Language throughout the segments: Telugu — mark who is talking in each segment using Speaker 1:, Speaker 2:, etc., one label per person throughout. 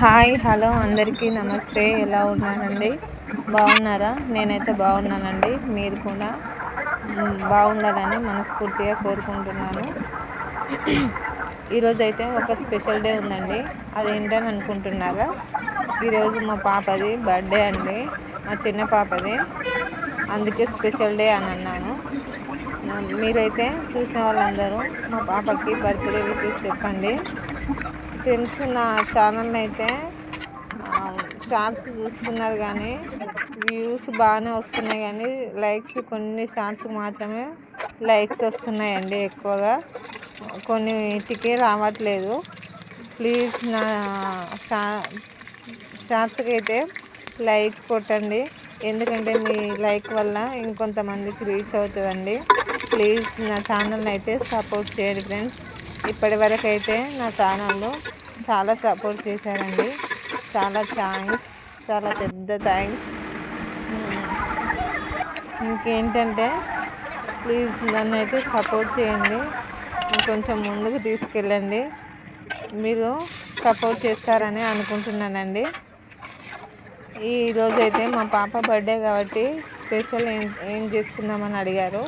Speaker 1: హాయ్ హలో అందరికీ నమస్తే. ఎలా ఉన్నానండి బాగున్నారా? నేనైతే బాగున్నానండి. మీరు కూడా? బాగుండాలని మనస్ఫూర్తిగా కోరుకుంటున్నాను. ఈరోజు అయితే ఒక స్పెషల్ డే ఉందండి. అదేంటని అనుకుంటున్నారా? ఈరోజు మా పాపది బర్త్డే అండి. మా చిన్న పాపది. అందుకే స్పెషల్ డే అని అన్నాను. మీరైతే చూసిన వాళ్ళందరూ మా పాపకి బర్త్డే విషెస్ చెప్పండి. ఫ్రెండ్స్ నా ఛానల్ని అయితే షార్ట్స్ చూస్తున్నారు కానీ వ్యూస్ బాగానే వస్తున్నాయి కానీ లైక్స్ కొన్ని షార్ట్స్ మాత్రమే లైక్స్ వస్తున్నాయండి ఎక్కువగా. కొన్నిటికి రావట్లేదు. ప్లీజ్ నా షా షార్ట్స్కి అయితే లైక్ కొట్టండి. ఎందుకంటే మీ లైక్ వల్ల ఇంకొంతమందికి రీచ్ అవుతుందండి. ప్లీజ్ నా ఛానల్ని అయితే సపోర్ట్ చేయండి ఫ్రెండ్స్ ఇప్పటి వరకు అయితే నా ఛానల్లో చాలా సపోర్ట్ చేశారండి. చాలా థ్యాంక్స్. చాలా పెద్ద థ్యాంక్స్. ఇంకేంటంటే ప్లీజ్ నన్ను అయితే సపోర్ట్ చేయండి. కొంచెం ముందుకు తీసుకెళ్ళండి. మీరు సపోర్ట్ చేస్తారని అనుకుంటున్నానండి. ఈరోజు అయితే మా పాప బర్త్డే కాబట్టి స్పెషల్ ఏం ఏం చేసుకుందామని అడిగారు.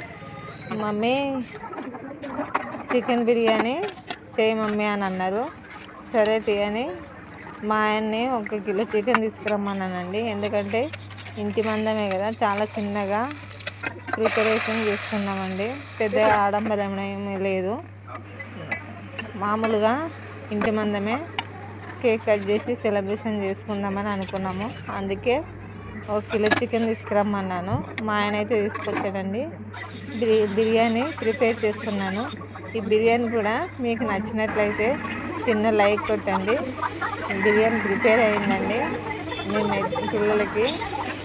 Speaker 1: మమ్మీ చికెన్ బిర్యానీ చేయి మమ్మీ అని అన్నారు. సరే తీయని మా ఆయన్ని ఒక కిలో చికెన్ తీసుకురమ్మన్నానండి. ఎందుకంటే ఇంటి మందమే కదా చాలా చిన్నగా ప్రిపరేషన్ చేసుకున్నామండి. పెద్ద ఆడంబరం ఏమీ లేదు. మామూలుగా ఇంటి మందమే కేక్ కట్ చేసి సెలబ్రేషన్ చేసుకుందామని అనుకున్నాము. అందుకే ఒక కిలో చికెన్ తీసుకురమ్మన్నాను. మా ఆయన అయితే తీసుకొచ్చాడండి. బిర్యానీ ప్రిపేర్ చేస్తున్నాను. ఈ బిర్యానీ కూడా మీకు నచ్చినట్లయితే చిన్న లైక్ కొట్టండి. బిర్యానీ ప్రిపేర్ అయిందండి. మేము పిల్లలకి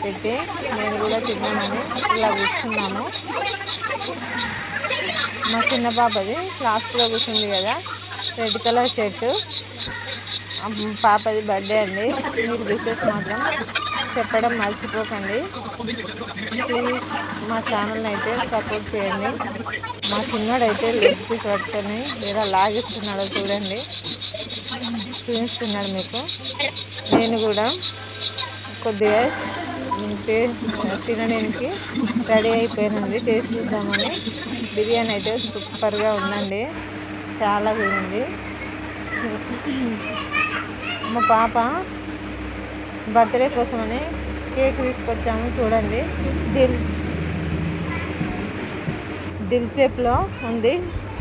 Speaker 1: పెట్టి నేను కూడా తిన్నామని ఇలా కూర్చున్నాము. మా చిన్న పాపది లాస్ట్లో కూర్చుంది కదా. Red colour shirt. పాపది బర్త్డే అండి. మీరు విషెస్ మాత్రం. చెప్పడం మర్చిపోకండి. ప్లీజ్ మా ఛానల్ని అయితే సపోర్ట్ చేయండి. మా చిన్నోడైతే అయితే లెగ్ పీస్ పట్టుకొని లాగిస్తున్నాడో చూడండి. చూపిస్తున్నాడు మీకు. నేను కూడా కొద్దిగా తినడానికి రెడీ అయిపోయానండి. టేస్ట్ చూద్దామని. బిర్యానీ అయితే సూపర్గా ఉందండి. చాలా బాగుంది. మా పాప బర్త్డే కోసమని కేక్ తీసుకొచ్చాము చూడండి. దిల్ దిల్ షేప్లో ఉంది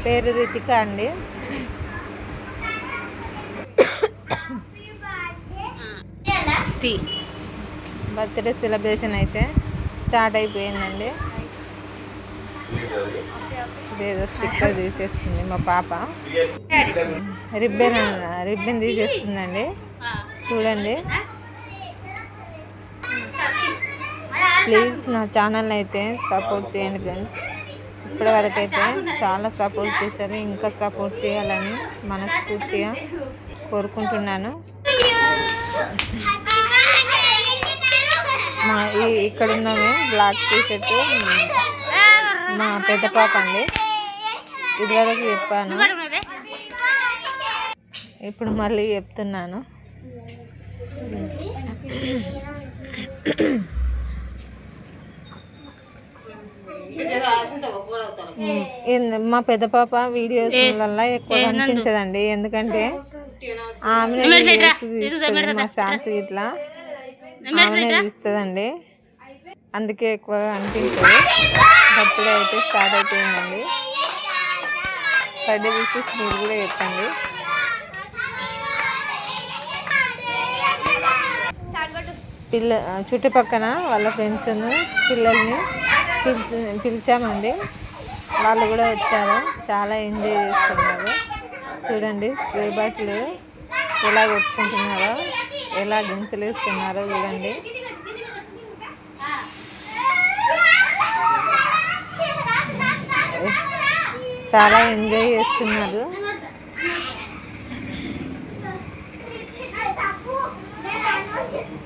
Speaker 1: పేరు రితిక అండి. బర్త్డే సెలబ్రేషన్ అయితే స్టార్ట్ అయిపోయిందండి. ఏదో స్టిక్కర్ తీసేస్తుంది మా పాప. రిబ్బన్ రిబ్బన్ తీసేస్తుందండి. చూడండి. ప్లీజ్ నా ఛానల్ అయితే సపోర్ట్ చేయండి ఫ్రెండ్స్. ఇప్పటివరకు అయితే చాలా సపోర్ట్ చేశారు. ఇంకా సపోర్ట్ చేయాలని మనస్ఫూర్తిగా కోరుకుంటున్నాను. మా ఈ ఇక్కడ ఉన్నవి బ్లాక్ టీషర్ట్ మా పెద్ద పాప అండి. ఇదివరకు చెప్పాను. ఇప్పుడు మళ్ళీ చెప్తున్నాను. మా పెద్ద పాప వీడియోస్ వల్ల ఎక్కువ అనిపించదండి ఎందుకంటే ఆమె మా షార్ట్స్ ఇట్లా ఆమెనే తీస్తుందండి. అందుకే ఎక్కువ అనిపించదు బర్త్డే అయితే స్టార్ట్ అయిపోయిందండి. బర్త్డే విషెస్ మీరు కూడా చెప్పండి. పిల్ల చుట్టుపక్కన వాళ్ళ ఫ్రెండ్స్ను పిల్లల్ని పిలిచి పిలిచామండి. వాళ్ళు కూడా వచ్చారు. చాలా ఎంజాయ్ చేస్తున్నారు. చూడండి స్ప్రే బాటిల్ ఎలా కొట్టుకుంటున్నారో ఎలా గెంతులు వేస్తున్నారో చూడండి. చాలా ఎంజాయ్ చేస్తున్నారు.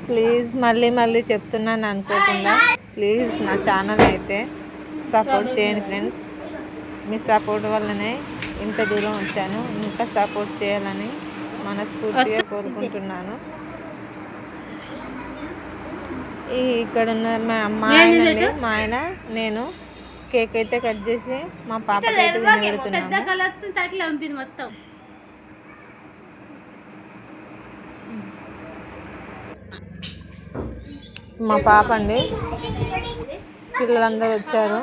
Speaker 1: ప్లీజ్ మళ్ళీ మళ్ళీ చెప్తున్నాను అనుకోకుండా ప్లీజ్ నా ఛానల్ అయితే సపోర్ట్ చేయండి ఫ్రెండ్స్. మీ సపోర్ట్ వల్లనే ఇంత దూరం వచ్చాను. ఇంకా సపోర్ట్ చేయాలని మనస్ఫూర్తిగా కోరుకుంటున్నాను. ఈ ఇక్కడ ఉన్న మా ఆయన మా ఆయన నేను కేక్ అయితే కట్ చేసి మా
Speaker 2: మొత్తం.
Speaker 1: మా పాప అండి పిల్లలందరూ వచ్చారు.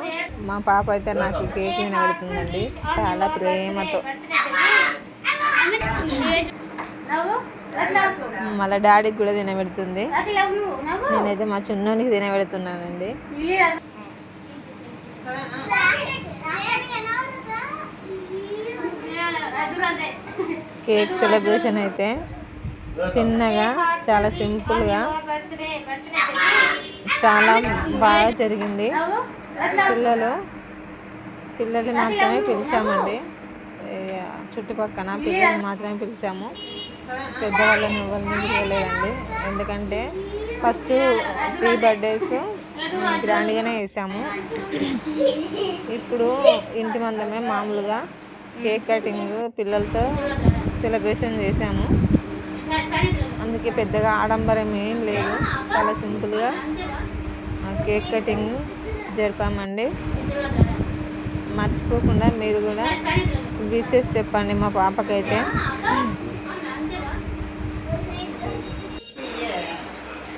Speaker 1: మా పాప అయితే నాకు కేక్ వినబడుతుందండి చాలా ప్రేమతో. మళ్ళీ డాడీకి కూడా తినబెడుతుంది నేనైతే మా చిన్నోనికి తినబెడుతున్నానండి కేక్ సెలబ్రేషన్ అయితే చిన్నగా చాలా సింపుల్గా చాలా బాగా జరిగింది. పిల్లలు పిల్లలు మాత్రమే పిలిచామండి. చుట్టుపక్కన పిల్లలు మాత్రమే పిలిచాము. పెద్దవాళ్ళని ఎవరిని పిలవలేదండి. ఎందుకంటే ఫస్ట్ త్రీ బర్త్డేస్ గ్రాండ్గానే వేసాము ఇప్పుడు ఇంటి మందమే మామూలుగా కేక్ కటింగ్ పిల్లలతో సెలబ్రేషన్ చేసాము. అందుకే పెద్దగా ఆడంబరం ఏం లేదు. చాలా సింపుల్గా కేక్ కటింగ్ జరిపామండి. మర్చిపోకుండా మీరు కూడా విషెస్ చెప్పండి మా పాపకైతే.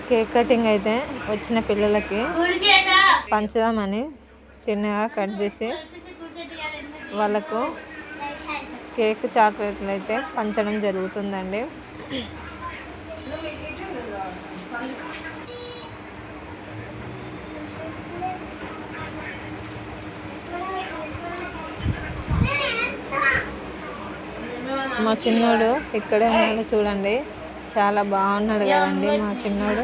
Speaker 1: కేక్ కటింగ్ అయితే వచ్చిన పిల్లలకి పంచుదామని చిన్నగా కట్ చేసి వాళ్ళకు కేక్ చాక్లెట్లు అయితే పంచడం జరుగుతుందండి. మా చిన్నోడు ఇక్కడే ఉన్నాడు చూడండి. చాలా బాగున్నాడు కదండి మా చిన్నోడు.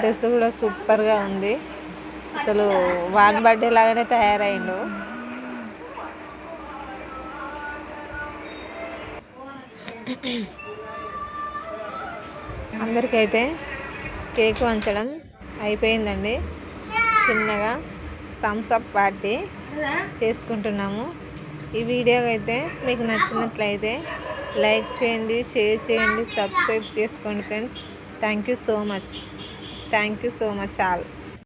Speaker 1: డ్రెస్ కూడా సూపర్గా ఉంది. అసలు వాన్ బర్త్డే లాగానే తయారైండు. అందరికైతే కేక్ వంచడం అయిపోయిందండి. చిన్నగా థమ్స్ అప్ పార్టీ చేసుకుంటున్నాము. ఈ వీడియో అయితే మీకు నచ్చినట్లయితే లైక్ చేయండి షేర్ చేయండి సబ్స్క్రైబ్ చేసుకోండి friends. Thank you so much thank you so much all